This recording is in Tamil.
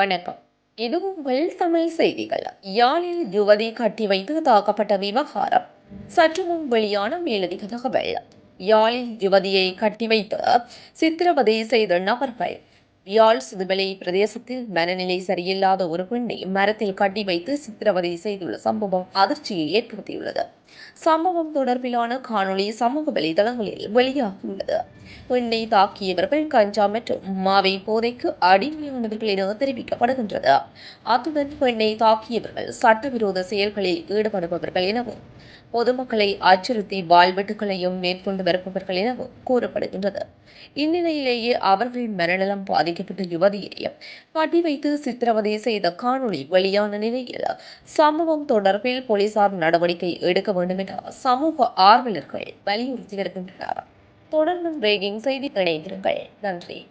வணக்கம். இது உங்கள் தமிழ் செய்திகள். யாழில் யுவதி கட்டி வைத்து தாக்கப்பட்ட விவகாரம். சற்று முன் வெளியான மேலதிக தகவல். யாழில் யுவதியை கட்டி வைத்து சித்திரவதை செய்த நபர்கள் யாழ் சுதுமலை பிரதேசத்தில் மனநிலை சரியில்லாத ஒரு பெண்ணை மரத்தில் கட்டி வைத்து சித்திரவதை செய்துள்ள சம்பவம் அதிர்ச்சியை ஏற்படுத்தியுள்ளது. சம்பவம் தொடர்பிலான காணொளி சமூக வலைதளங்களில் வெளியாகியுள்ளது. பெண்ணை தாக்கியவர்கள் கஞ்சா மற்றும் மாவை போதைக்கு அடிமையானவர்கள் என தெரிவிக்கப்படுகின்றது. அத்துடன் பெண்ணை தாக்கியவர்கள் சட்டவிரோத செயல்களில் ஈடுபடுபவர்கள் எனவும் பொதுமக்களை அச்சுறுத்தி வாழ்வெட்டுகளையும் மேற்கொண்டு வருபவர்கள் எனவும் கூறப்படுகின்றது. இந்நிலையிலேயே அவர்கள் மனநலம் பாதிக்கப்பட்ட யுவதியையும் கட்டி வைத்து சித்திரவதை செய்த காணொளி வெளியான நிலையில் சம்பவம் தொடர்பில் போலீசார் நடவடிக்கை எடுக்க வேண்டும் என சமூக ஆர்வலர்கள் வலியுறுத்தி வருகின்றனர். தொடர்ந்து பிரேக்கிங் செய்தி இணைந்திருங்கள். நன்றி.